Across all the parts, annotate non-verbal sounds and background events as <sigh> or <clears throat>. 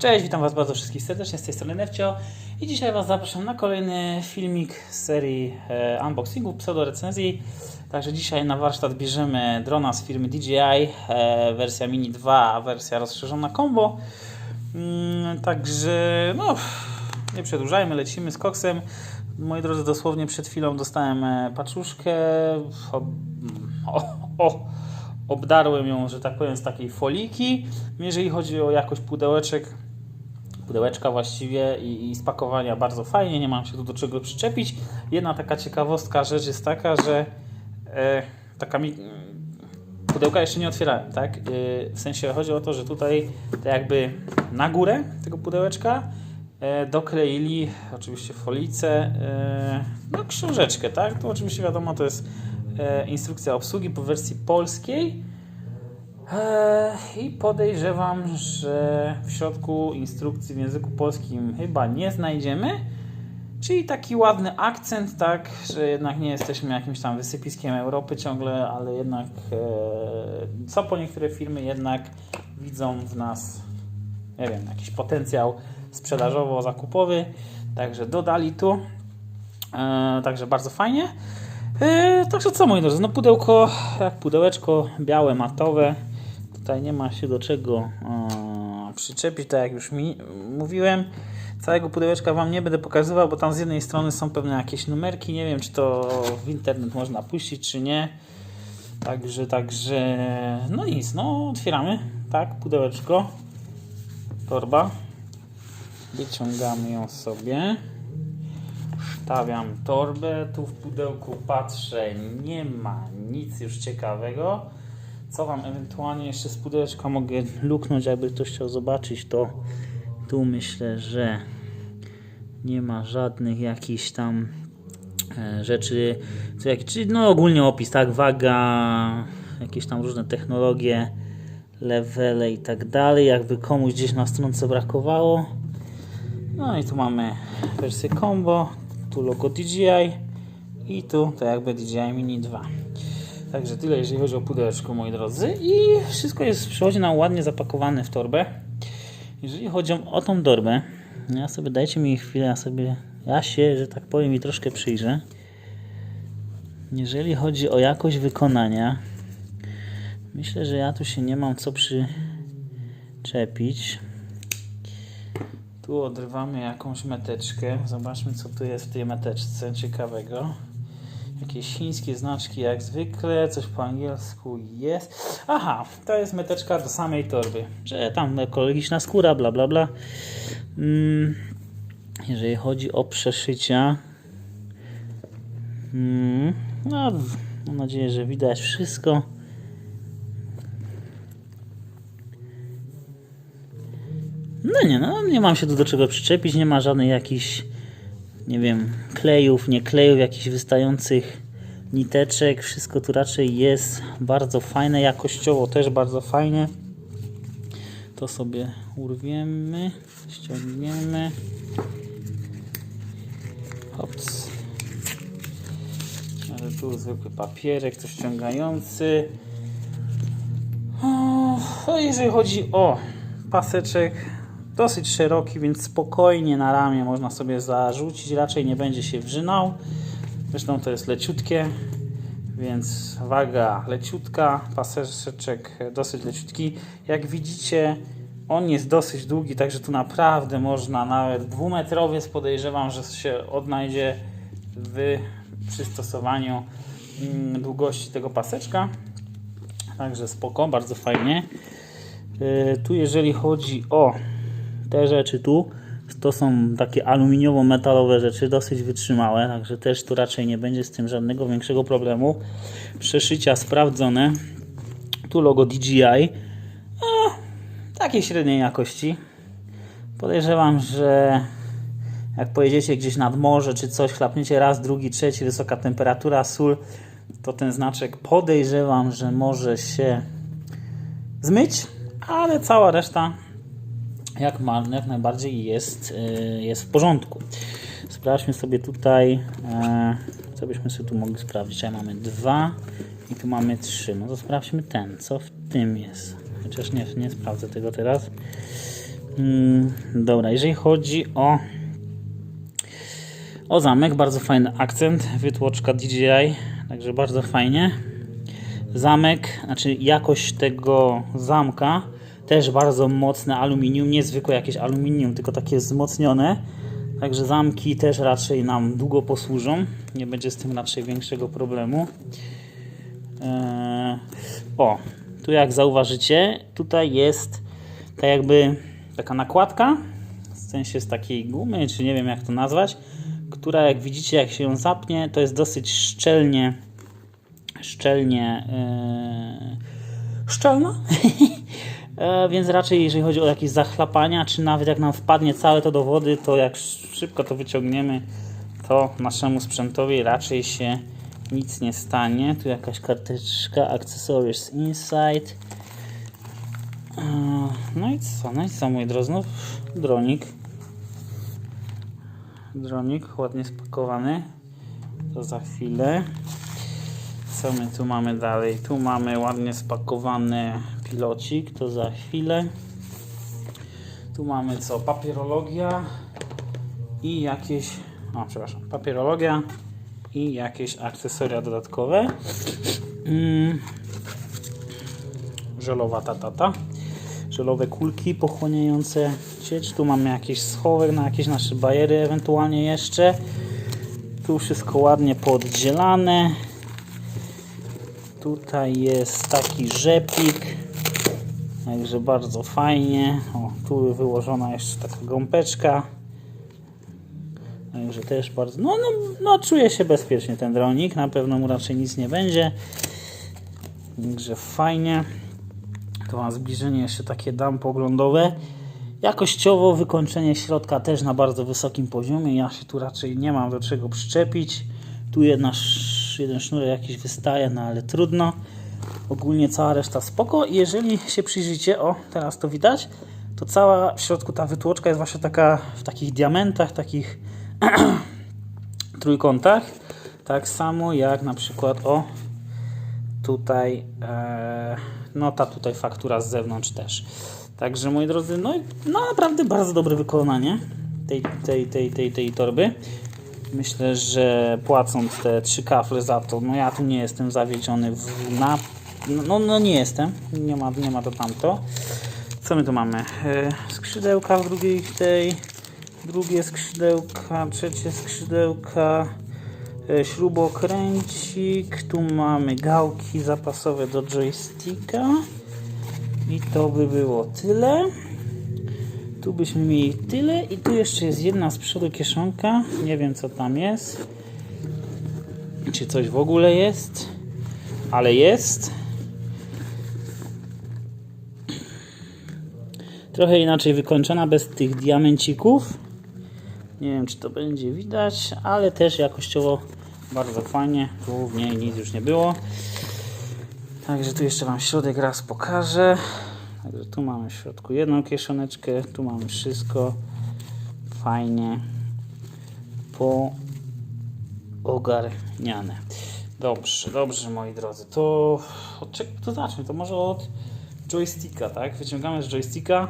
Cześć, witam Was bardzo wszystkich serdecznie z tej strony Nefcio i dzisiaj Was zapraszam na kolejny filmik z serii e, unboxingów, pseudo recenzji. Także dzisiaj na warsztat bierzemy drona z firmy DJI, e, wersja Mini 2, a wersja rozszerzona combo. Mm, także no, nie przedłużajmy, lecimy z koksem. Moi drodzy, dosłownie przed chwilą dostałem e, paczuszkę. O, o, o, obdarłem ją, że tak powiem, z takiej foliki. Jeżeli chodzi o jakość pudełeczek, pudełeczka właściwie i, i spakowania bardzo fajnie, nie mam się tu do czego przyczepić. Jedna taka ciekawostka rzecz jest taka, że e, taka mi, pudełka jeszcze nie otwierałem, tak? E, w sensie chodzi o to, że tutaj to jakby na górę tego pudełeczka e, dokleili oczywiście folicę, e, no książeczkę, tak? To oczywiście wiadomo, to jest e, instrukcja obsługi po wersji polskiej. Eee, I podejrzewam, że w środku instrukcji w języku polskim chyba nie znajdziemy. Czyli taki ładny akcent, tak, że jednak nie jesteśmy jakimś tam wysypiskiem Europy ciągle, ale jednak e, co po niektóre firmy jednak widzą w nas, nie wiem, jakiś potencjał sprzedażowo-zakupowy. Także dodali tu. E, także bardzo fajnie. Także co moi drodzy, no pudełko jak pudełeczko białe, matowe. Tutaj nie ma się do czego e, przyczepić, tak jak już mi mówiłem. Całego pudełeczka Wam nie będę pokazywał, bo tam z jednej strony są pewne jakieś numerki. Nie wiem, czy to w internet można puścić, czy nie. Także, także, no nic, no otwieramy, tak, pudełeczko, torba. Wyciągamy ją sobie. Stawiam torbę, tu w pudełku patrzę, nie ma nic już ciekawego. Co Wam ewentualnie jeszcze z pudełeczka mogę luknąć, jakby ktoś chciał zobaczyć, to tu myślę, że nie ma żadnych jakichś tam e, rzeczy, co jak, czyli no ogólnie opis, tak, waga, jakieś tam różne technologie, levele i tak dalej, jakby komuś gdzieś na stronce brakowało. No i tu mamy wersję combo, tu logo DJI i tu to jakby DJI Mini 2. Także tyle, jeżeli chodzi o pudełeczko, moi drodzy. I wszystko jest, przychodzi nam ładnie zapakowane w torbę. Jeżeli chodzi o tą torbę, ja sobie, dajcie mi chwilę, ja sobie, ja się, że tak powiem, i troszkę przyjrzę. Jeżeli chodzi o jakość wykonania, myślę, że ja tu się nie mam co przyczepić. Tu odrywamy jakąś meteczkę. Zobaczmy, co tu jest w tej meteczce ciekawego. Jakieś chińskie znaczki jak zwykle, coś po angielsku jest. Aha, to jest meteczka do samej torby, że tam ekologiczna skóra, bla bla bla. Mm, jeżeli chodzi o przeszycia, mm, no, mam nadzieję, że widać wszystko. No nie, no nie mam się tu do czego przyczepić, nie ma żadnych jakichś nie wiem, klejów, nie klejów, jakichś wystających niteczek. Wszystko tu raczej jest bardzo fajne, jakościowo też bardzo fajnie. To sobie urwiemy, ściągniemy. Hops. Ale tu zwykły papierek, to ściągający. O, jeżeli chodzi o paseczek, dosyć szeroki, więc spokojnie na ramię można sobie zarzucić, raczej nie będzie się wrzynał. Zresztą to jest leciutkie, więc waga leciutka, paseczek dosyć leciutki. Jak widzicie, on jest dosyć długi, także tu naprawdę można nawet dwumetrowiec podejrzewam, że się odnajdzie w przystosowaniu mm, długości tego paseczka. Także spoko, bardzo fajnie. Yy, tu jeżeli chodzi o te rzeczy tu to są takie aluminiowo-metalowe rzeczy, dosyć wytrzymałe, także też tu raczej nie będzie z tym żadnego większego problemu. Przeszycia sprawdzone. Tu logo DJI. No, takiej średniej jakości. Podejrzewam, że jak pojedziecie gdzieś nad morze czy coś, chlapniecie raz, drugi, trzeci, wysoka temperatura, sól, to ten znaczek podejrzewam, że może się zmyć, ale cała reszta jak, jak najbardziej jest, y, jest w porządku. Sprawdźmy sobie tutaj, e, co byśmy sobie tu mogli sprawdzić. Ja mamy dwa i tu mamy trzy. No to sprawdźmy ten, co w tym jest. Chociaż nie, nie sprawdzę tego teraz. Mm, dobra, jeżeli chodzi o o zamek, bardzo fajny akcent, wytłoczka DJI, także bardzo fajnie. Zamek, znaczy jakość tego zamka, też bardzo mocne aluminium, nie zwykłe jakieś aluminium, tylko takie wzmocnione. Także zamki też raczej nam długo posłużą, nie będzie z tym raczej większego problemu. Eee, o, tu jak zauważycie, tutaj jest tak jakby taka nakładka, w sensie z takiej gumy, czy nie wiem jak to nazwać, która jak widzicie, jak się ją zapnie, to jest dosyć szczelnie, szczelnie, yy, szczelna. <laughs> E, Więc raczej jeżeli chodzi o jakieś zachlapania, czy nawet jak nam wpadnie całe to do wody, to jak szybko to wyciągniemy, to naszemu sprzętowi raczej się nic nie stanie. Tu jakaś karteczka, accessories inside. No i co, no i co moi drodzy, no dronik. Dronik ładnie spakowany. To za chwilę. Co my tu mamy dalej? Tu mamy ładnie spakowany pilocik, to za chwilę. Tu mamy co? Papierologia i jakieś. O, przepraszam, papierologia i jakieś akcesoria dodatkowe. Mm. Żelowa tatata. Żelowe kulki pochłaniające sieć. Tu mamy jakiś schowek na jakieś nasze bajery, ewentualnie jeszcze. Tu wszystko ładnie pooddzielane. Tutaj jest taki rzepik. Także bardzo fajnie. O, tu wyłożona jeszcze taka gąbeczka. Także też bardzo. No, no, no, czuje się bezpiecznie ten dronik. Na pewno mu raczej nic nie będzie. Także fajnie. To mam zbliżenie jeszcze takie dam poglądowe. Jakościowo wykończenie środka też na bardzo wysokim poziomie. Ja się tu raczej nie mam do czego przyczepić. Tu jedna, jeden sznurek jakiś wystaje, no ale trudno. Ogólnie cała reszta spoko. I jeżeli się przyjrzycie, o teraz to widać, to cała w środku ta wytłoczka jest właśnie taka w takich diamentach, takich <clears throat> trójkątach. Tak samo jak na przykład o tutaj e, no ta tutaj faktura z zewnątrz też. Także moi drodzy, no, no naprawdę bardzo dobre wykonanie tej, tej, tej, tej, tej torby. Myślę, że płacąc te trzy kafle za to, no ja tu nie jestem zawiedziony w, na, no, no nie jestem, nie ma, nie ma to tamto. Co my tu mamy? E, Skrzydełka w drugiej tej, drugie skrzydełka, trzecie skrzydełka, e, śrubokręcik, tu mamy gałki zapasowe do joysticka. I to by było tyle. Tu byśmy mieli tyle. I tu jeszcze jest jedna z przodu kieszonka, nie wiem co tam jest, czy coś w ogóle jest, ale jest. Trochę inaczej wykończona, bez tych diamencików. Nie wiem, czy to będzie widać, ale też jakościowo bardzo fajnie. Tu w niej nic już nie było. Także tu jeszcze Wam środek raz pokażę. Także tu mamy w środku jedną kieszoneczkę, tu mamy wszystko fajnie poogarniane. Dobrze, dobrze moi drodzy. To od to zacznę? To może od joysticka, tak? Wyciągamy z joysticka.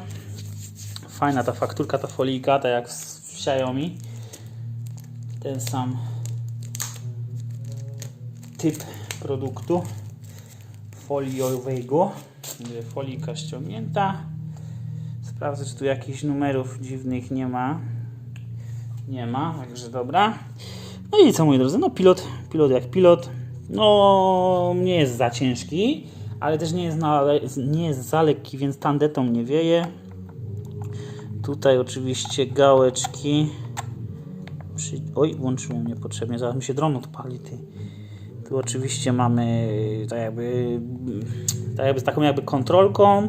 Fajna ta fakturka, ta folijka, tak jak w Xiaomi. Ten sam typ produktu foliowego. Folika ściągnięta. Sprawdzę, czy tu jakichś numerów dziwnych nie ma. Nie ma, także dobra. No i co moi drodzy, no pilot, pilot jak pilot. No nie jest za ciężki, ale też nie jest, na, nie jest za lekki, więc tandetą nie wieje. Tutaj oczywiście gałeczki. Przy... Oj, włączyłem niepotrzebnie, zaraz mi się dron odpali. Ty. Tu oczywiście mamy tak jakby, tak jakby z taką jakby kontrolką.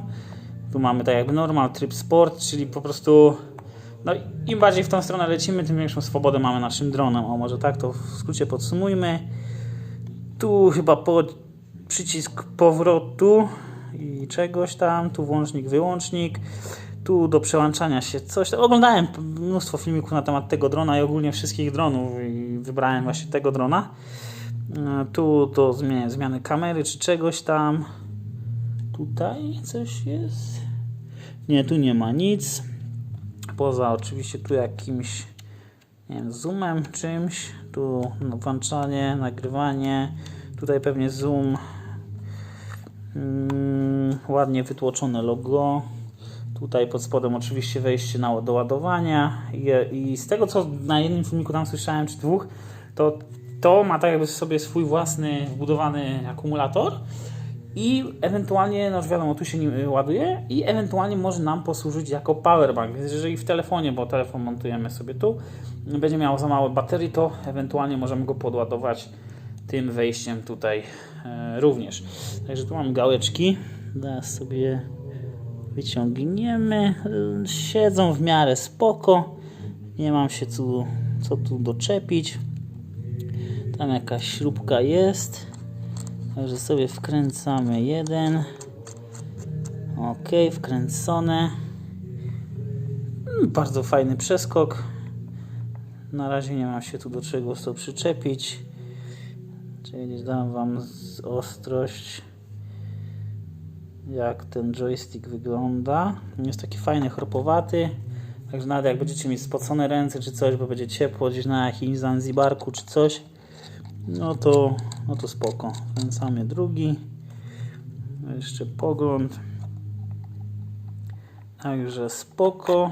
Tu mamy tak jakby normal tryb sport, czyli po prostu no im bardziej w tą stronę lecimy, tym większą swobodę mamy naszym dronem. O może tak to w skrócie podsumujmy. Tu chyba po, przycisk powrotu i czegoś tam, tu włącznik, wyłącznik. Tu do przełączania się coś. Oglądałem mnóstwo filmików na temat tego drona i ogólnie wszystkich dronów i wybrałem właśnie tego drona. E, Tu do zmiany, zmiany kamery czy czegoś tam. Tutaj coś jest? Nie, tu nie ma nic. poza oczywiście tu jakimś nie wiem, zoomem czymś, tu włączanie, nagrywanie, tutaj pewnie zoom, ładnie wytłoczone logo, tutaj pod spodem oczywiście wejście na, do ładowania. I, z tego co na jednym filmiku tam słyszałem, czy dwóch, to to ma tak jakby sobie swój własny wbudowany akumulator i ewentualnie, no już wiadomo, tu się nim y, ładuje i ewentualnie może nam posłużyć jako powerbank. Więc jeżeli w telefonie, bo telefon montujemy sobie tu, będzie miał za mało baterii, to ewentualnie możemy go podładować tym wejściem tutaj również. Także tu mam gałeczki. Zaraz sobie wyciągniemy. Siedzą w miarę spoko. Nie mam się tu, co tu doczepić. Tam jakaś śrubka jest. Także sobie wkręcamy jeden. Ok, wkręcone. Mm, Bardzo fajny przeskok. Na razie nie mam się tu do czego to przyczepić. Czyli dam Wam z- ostrość, jak ten joystick wygląda. Jest taki fajny, chropowaty. Także nawet jak będziecie mieć spocone ręce czy coś, bo będzie ciepło gdzieś na jakimś Zanzibarku czy coś, no to, no to spoko. Wkręcamy drugi. Jeszcze pogląd. Także spoko.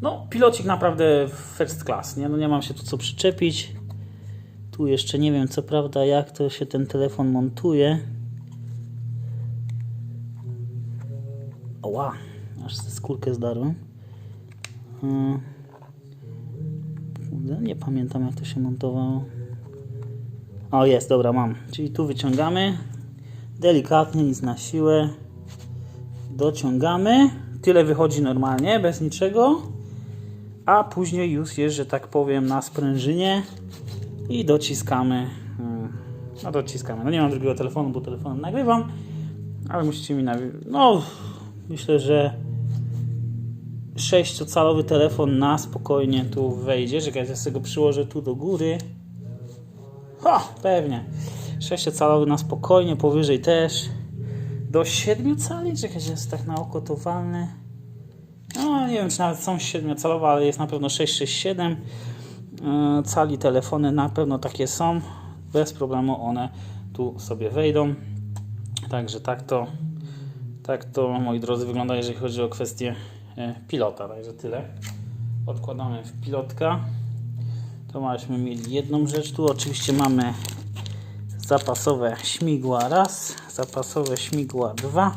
No, pilocik naprawdę first class, nie? No nie mam się tu co przyczepić. Tu jeszcze nie wiem co prawda jak to się ten telefon montuje. Oła, aż skórkę zdarłem. Kurde, Nie pamiętam jak to się montowało. O jest, dobra mam. Czyli tu wyciągamy. Delikatnie, nic na siłę. Dociągamy. Tyle wychodzi normalnie, bez niczego. A później już jest, że tak powiem, na sprężynie i dociskamy. Hmm, No dociskamy. No nie mam drugiego telefonu, bo telefonem nagrywam, ale musicie mi nawi- No, myślę, że 6-calowy telefon na spokojnie tu wejdzie. Czekajcie, ja sobie go przyłożę tu do góry. Ha, pewnie. 6-calowy na spokojnie, powyżej też. Do 7 cali? Czekajcie, jest tak na oko to walne. No, nie wiem, czy nawet są 7-calowe, ale jest na pewno 667 yy, cali telefony. Na pewno takie są. Bez problemu one tu sobie wejdą. Także tak to, tak to, moi drodzy, wygląda, jeżeli chodzi o kwestię e, pilota. Także tyle. Odkładamy w pilotka. To myśmy mieli jedną rzecz. Tu oczywiście mamy zapasowe śmigła raz, zapasowe śmigła dwa,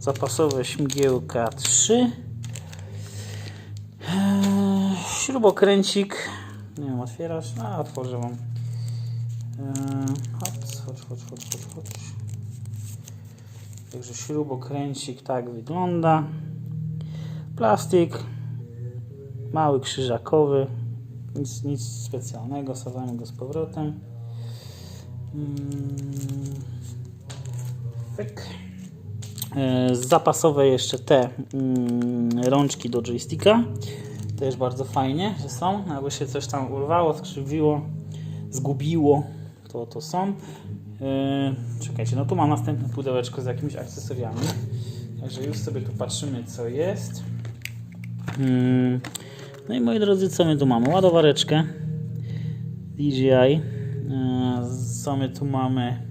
zapasowe śmigiełka trzy, eee, śrubokręcik. Nie wiem, otwierasz? A, otworzę wam. Eee, chodź, chodź, chodź, chodź, chodź, chodź. Także śrubokręcik tak wygląda. Plastik, mały krzyżakowy, nic, nic specjalnego, sadzamy go z powrotem. Mm, Pyk. E, Zapasowe jeszcze te mm, rączki do joysticka. Też bardzo fajnie, że są. Jakby się coś tam urwało, skrzywiło, zgubiło, to to są. E, Czekajcie, no tu mam następne pudełeczko z jakimiś akcesoriami. Także już sobie tu patrzymy co jest. Mm, No i moi drodzy, co my tu mamy? Ładowareczkę DJI. E, Co my tu mamy?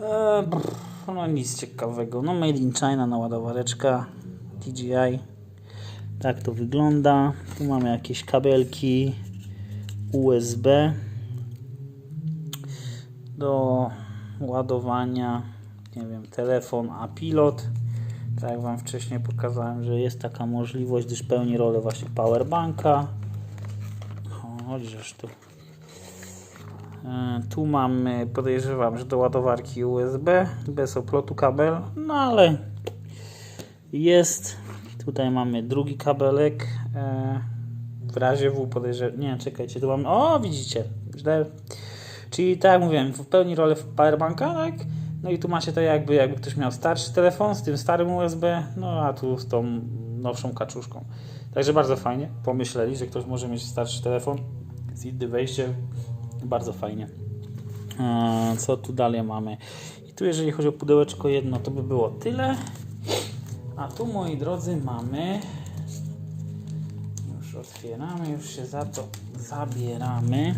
E, brr, No nic ciekawego. No Made in China na ładowareczka DJI. Tak to wygląda. Tu mamy jakieś kabelki USB do ładowania, nie wiem, telefon, a pilot. Tak jak Wam wcześniej pokazałem, że jest taka możliwość, gdyż pełni rolę właśnie powerbanka. O, chodźżeż tu. E, Tu mamy, podejrzewam, że do ładowarki USB, bez oplotu kabel, no ale jest. Tutaj mamy drugi kabelek. e, W razie W podejrzewam, nie, czekajcie, tu mamy, o widzicie, źle. Czyli tak jak mówiłem, w pełni rolę powerbanka, tak? No i tu macie to jakby, jakby ktoś miał starszy telefon z tym starym USB, no a tu z tą nowszą kaczuszką. Także bardzo fajnie pomyśleli, że ktoś może mieć starszy telefon z innym wejściem. Bardzo fajnie. Eee, Co tu dalej mamy? I tu jeżeli chodzi o pudełeczko jedno, to by było tyle. A tu, moi drodzy, mamy. Już otwieramy, już się za to zabieramy.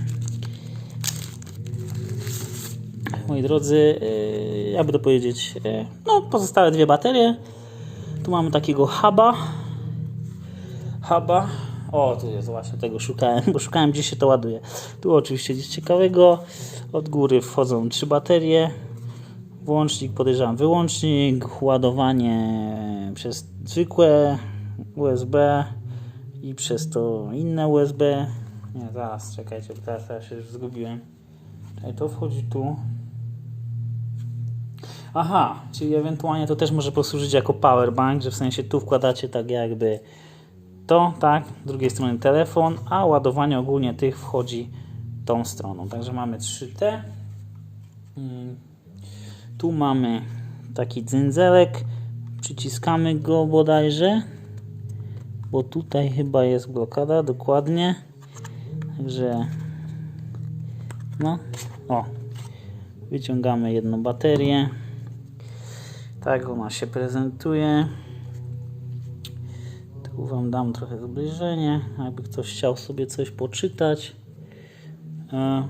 Moi drodzy, yy, jakby to powiedzieć, yy, no pozostałe dwie baterie. Tu mamy takiego huba. Huba. O, tu jest właśnie tego szukałem, bo szukałem gdzie się to ładuje. Tu oczywiście nic ciekawego. Od góry wchodzą trzy baterie. Włącznik, podejrzewam, wyłącznik, ładowanie przez zwykłe USB i przez to inne USB. Nie, zaraz, czekajcie, bo teraz ja się już zgubiłem. Czekaj, to wchodzi tu. Aha, czyli ewentualnie to też może posłużyć jako powerbank, że w sensie tu wkładacie tak jakby to, tak, z drugiej strony telefon, a ładowanie ogólnie tych wchodzi tą stroną. Także mamy 3T. Mm. Tu mamy taki dzynzelek. Przyciskamy go bodajże, bo tutaj chyba jest blokada, dokładnie. Także no, o, wyciągamy jedną baterię. Tak ona się prezentuje. Tu Wam dam trochę zbliżenie, jakby ktoś chciał sobie coś poczytać. E,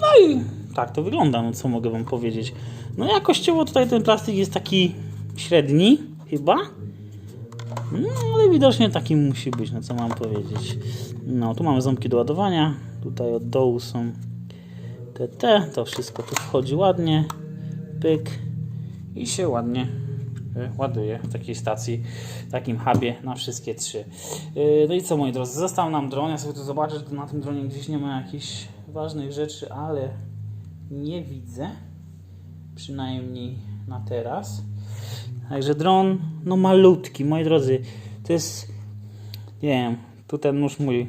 No i tak to wygląda, no co mogę Wam powiedzieć. No jakościowo tutaj ten plastik jest taki średni, chyba. No ale widocznie taki musi być, no co mam powiedzieć. No tu mamy ząbki do ładowania, tutaj od dołu są te, te, to wszystko tu wchodzi ładnie, pyk. I się ładnie y, ładuje w takiej stacji, w takim hubie na wszystkie trzy. Y, No i co moi drodzy, został nam dron, ja sobie tu zobaczę, że na tym dronie gdzieś nie ma jakichś ważnych rzeczy, ale nie widzę, przynajmniej na teraz. Także dron, no malutki, moi drodzy, to jest, nie wiem, tu ten nóż mój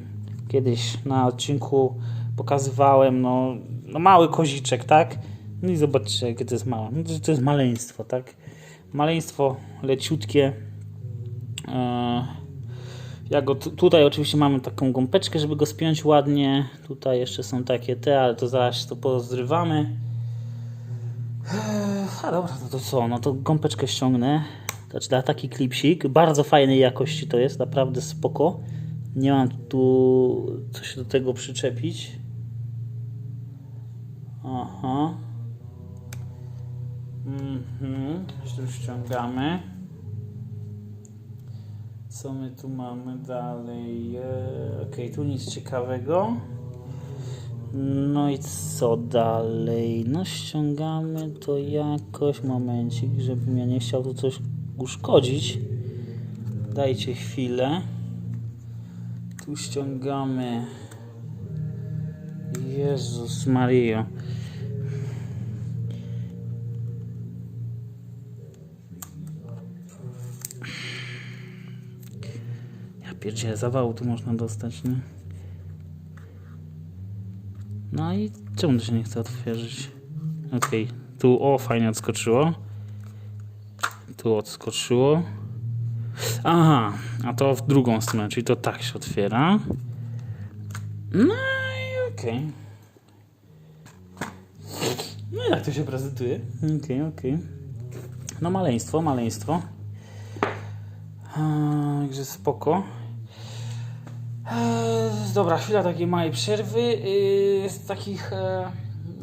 kiedyś na odcinku pokazywałem, no, no mały koziczek, tak? No i zobaczcie, jakie to jest małe. No to, to jest maleństwo, tak? Maleństwo leciutkie. Eee, ja go tu- tutaj oczywiście mamy taką gąbeczkę, żeby go spiąć ładnie. Tutaj jeszcze są takie te, ale to zaraz to pozrywamy. A dobra, no to co? No to gąbeczkę ściągnę. Znaczy da taki klipsik. Bardzo fajnej jakości to jest, naprawdę spoko. Nie mam tu coś do tego przyczepić. Aha. Mhm. Tu ściągamy. Co my tu mamy dalej? Eee, Okej, tu nic ciekawego. No i co dalej? No ściągamy to jakoś, momencik, żebym ja nie chciał tu coś uszkodzić. Dajcie chwilę. Tu ściągamy. Jezus Mario. Ja pierdzielę, zawału tu można dostać, nie? No i czemu to się nie chce otworzyć? Okej, tu o, fajnie odskoczyło. Tu odskoczyło. Aha, a to w drugą stronę, czyli to tak się otwiera. No i okej. No i jak to się prezentuje? Okej, okej. No maleństwo, maleństwo. Także spoko. Eee, dobra, chwila takiej małej przerwy. Eee, z takich e,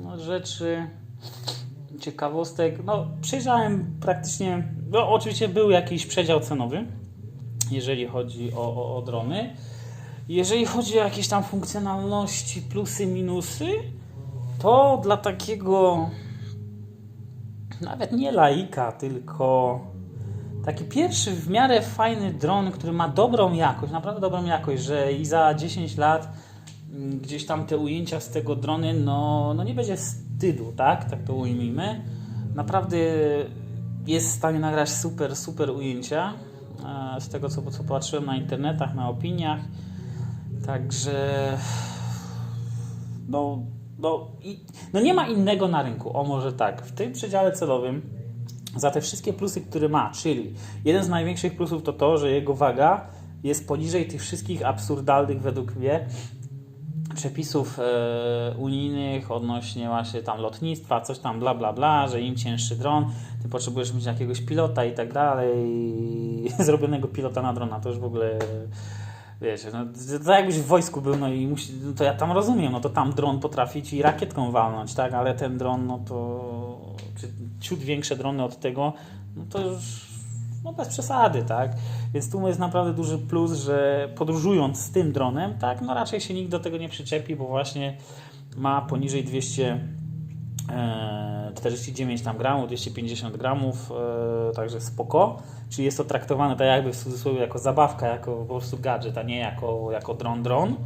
no, rzeczy, ciekawostek, no przejrzałem praktycznie, no oczywiście był jakiś przedział cenowy, jeżeli chodzi o, o, o drony. Jeżeli chodzi o jakieś tam funkcjonalności, plusy, minusy, to dla takiego nawet nie laika, tylko taki pierwszy w miarę fajny dron, który ma dobrą jakość, naprawdę dobrą jakość, że i za 10 lat mm, gdzieś tam te ujęcia z tego drony, no, no nie będzie wstydu, tak? Tak to ujmijmy. Naprawdę jest w stanie nagrać super, super ujęcia. e, Z tego, co, co patrzyłem na internetach, na opiniach. Także no, no, i, no nie ma innego na rynku, o może tak. W tym przedziale celowym za te wszystkie plusy, które ma, czyli jeden z największych plusów to to, że jego waga jest poniżej tych wszystkich absurdalnych według mnie przepisów e, unijnych odnośnie właśnie tam lotnictwa, coś tam bla bla bla, że im cięższy dron, ty potrzebujesz mieć jakiegoś pilota i tak dalej, <laughs> zrobionego pilota na drona, to już w ogóle wiecie, no, to jakbyś w wojsku był, no i musi, no to ja tam rozumiem, no to tam dron potrafi ci rakietką walnąć, tak, ale ten dron, no to czy ciut większe drony od tego, no to już no bez przesady, tak? Więc tu jest naprawdę duży plus, że podróżując z tym dronem, tak, no raczej się nikt do tego nie przyczepi, bo właśnie ma poniżej 249 tam gramów, 250 gramów, e, także spoko. Czyli jest to traktowane tak jakby w cudzysłowie jako zabawka, jako po prostu gadżet, a nie jako, jako dron dron.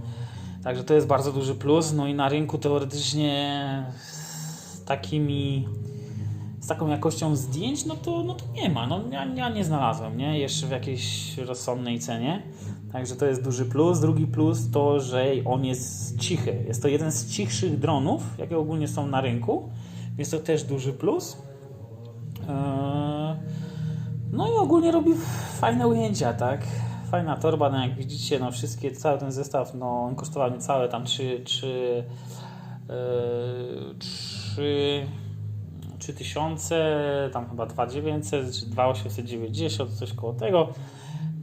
Także to jest bardzo duży plus. No i na rynku teoretycznie z takimi z taką jakością zdjęć, no to, no to nie ma. No, ja, ja nie znalazłem, nie? Jeszcze w jakiejś rozsądnej cenie. Także to jest duży plus. Drugi plus to, że on jest cichy. Jest to jeden z cichszych dronów, jakie ogólnie są na rynku. Więc to też duży plus. Eee, no i ogólnie robi fajne ujęcia, tak? Fajna torba, no jak widzicie, no wszystkie, cały ten zestaw, no on kosztował mi całe tam 3, 3, 3 3000, tam chyba 2900 czy 2890, coś koło tego.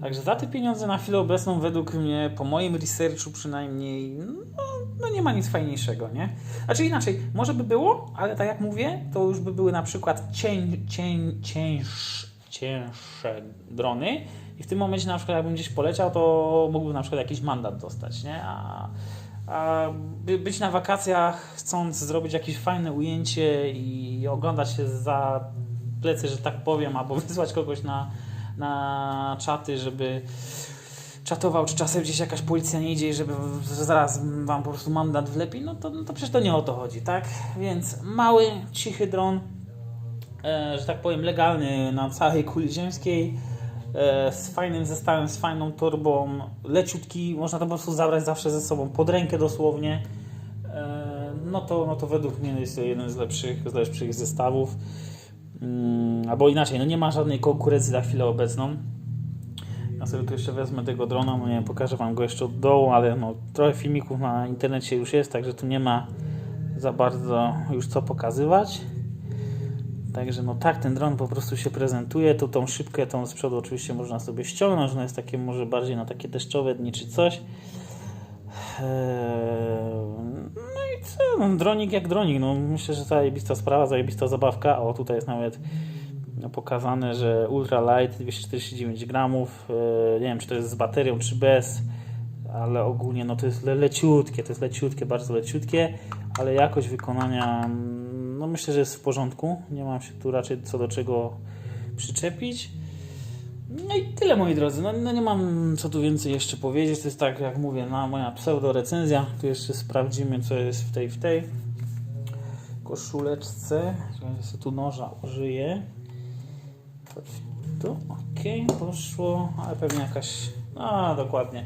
Także za te pieniądze na chwilę obecną, według mnie, po moim researchu przynajmniej, no, no, nie ma nic fajniejszego, nie? Znaczy inaczej, może by było, ale tak jak mówię, to już by były na przykład cień, cień, cięż, cięższe drony i w tym momencie na przykład jakbym gdzieś poleciał, to mógłbym na przykład jakiś mandat dostać, nie? A a by, być na wakacjach, chcąc zrobić jakieś fajne ujęcie i oglądać się za plecy, że tak powiem, albo <laughs> wysłać kogoś na, na czaty, żeby czatował, czy czasem gdzieś jakaś policja nie idzie i żeby zaraz wam po prostu mandat wlepi, no to, no to przecież to nie o to chodzi, tak? Więc mały, cichy dron, e, że tak powiem, legalny na całej kuli ziemskiej, E, z fajnym zestawem, z fajną torbą, leciutki, można to po prostu zabrać zawsze ze sobą, pod rękę dosłownie. E, no to, no to według mnie jest to jeden z lepszych, z lepszych zestawów. Mm, albo inaczej, no nie ma żadnej konkurencji na chwilę obecną. Ja sobie tu jeszcze wezmę tego drona, no nie wiem, pokażę Wam go jeszcze od dołu, ale no, trochę filmików na internecie już jest, także tu nie ma za bardzo już co pokazywać. Także no tak, ten dron po prostu się prezentuje. Tu tą szybkę, tą z przodu oczywiście można sobie ściągnąć. No jest takie może bardziej na takie deszczowe dni czy coś. Eee, i co? No, dronik jak dronik. No, myślę, że zajebista sprawa, zajebista zabawka. O, tutaj jest nawet pokazane, że ultra light 249 gramów. Eee, nie wiem, czy to jest z baterią, czy bez, ale ogólnie no to jest le leciutkie, to jest leciutkie, bardzo leciutkie, ale jakość wykonania no myślę, że jest w porządku. Nie mam się tu raczej co do czego przyczepić. No i tyle moi drodzy. No, no, nie mam co tu więcej jeszcze powiedzieć. To jest tak jak mówię, moja pseudo recenzja. Tu jeszcze sprawdzimy co jest w tej w tej koszuleczce. Ja tu noża użyję. Tu, ok, poszło, ale pewnie jakaś. A, dokładnie.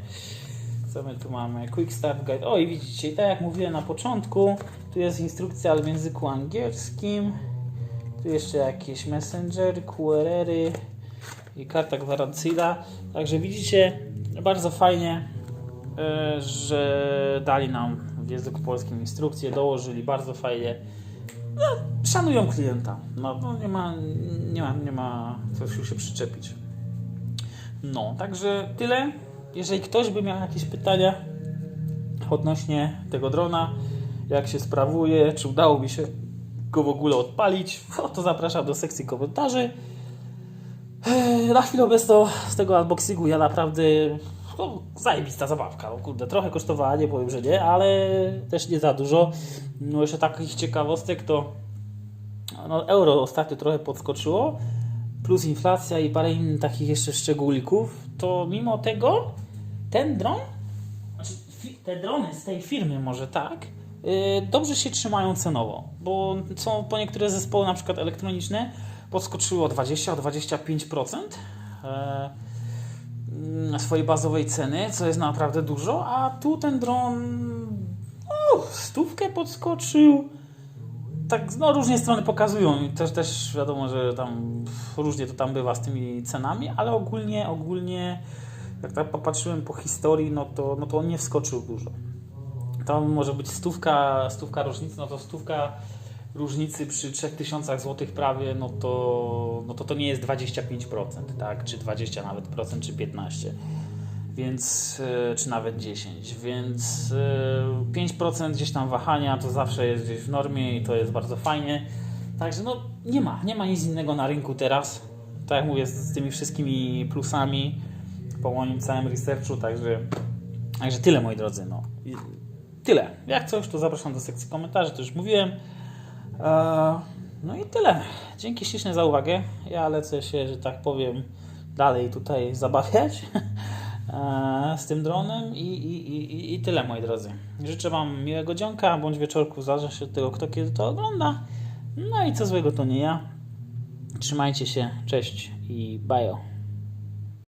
Co my tu mamy? Quick Start Guide. O i widzicie, i tak jak mówiłem na początku, tu jest instrukcja ale w języku angielskim. Tu jeszcze jakieś messengery, QRR-y i karta gwarancyjna. Także widzicie, bardzo fajnie, e, że dali nam w języku polskim instrukcję, dołożyli bardzo fajnie. No, szanują klienta. No, no nie, ma, nie, ma, nie ma co się przyczepić. No, także tyle. Jeżeli ktoś by miał jakieś pytania odnośnie tego drona, jak się sprawuje, czy udało mi się go w ogóle odpalić, no to zapraszam do sekcji komentarzy. Na chwilę obecną z tego unboxingu ja naprawdę no, zajebista zabawka. No, kurde, trochę kosztowała, nie powiem, że nie, ale też nie za dużo. No jeszcze takich ciekawostek to no, euro ostatnio trochę podskoczyło, plus inflacja i parę innych takich jeszcze szczególików, to mimo tego ten dron, znaczy te drony z tej firmy może tak, Y, dobrze się trzymają cenowo, bo są po niektóre zespoły, na przykład elektroniczne, podskoczyły o 20-25% e, na swojej bazowej ceny, co jest naprawdę dużo, a tu ten dron no, stówkę podskoczył. Tak, no różnie strony pokazują i też, też wiadomo, że tam różnie to tam bywa z tymi cenami, ale ogólnie, ogólnie jak tak popatrzyłem po historii, no to, no to on nie wskoczył dużo. tam może być stówka, stówka różnicy, no to stówka różnicy przy 3000 zł prawie, no to, no to to nie jest 25%, tak? Czy 20 nawet procent, czy 15 więc e, czy nawet 10, więc e, 5% gdzieś tam wahania to zawsze jest gdzieś w normie i to jest bardzo fajnie. Także no nie ma, nie ma nic innego na rynku teraz. Tak jak mówię, z, tymi wszystkimi plusami po moim całym researchu, także, także tyle moi drodzy, no. Tyle. Jak coś, to zapraszam do sekcji komentarzy, to już mówiłem. E, no i tyle. Dzięki ślicznie za uwagę. Ja lecę się, że tak powiem, dalej tutaj zabawiać <laughs> e, z tym dronem i, i, i, i tyle, moi drodzy. Życzę Wam miłego dzionka bądź wieczorku, zależy od tego, kto kiedy to ogląda. No i co złego to nie ja. Trzymajcie się, cześć i bajo.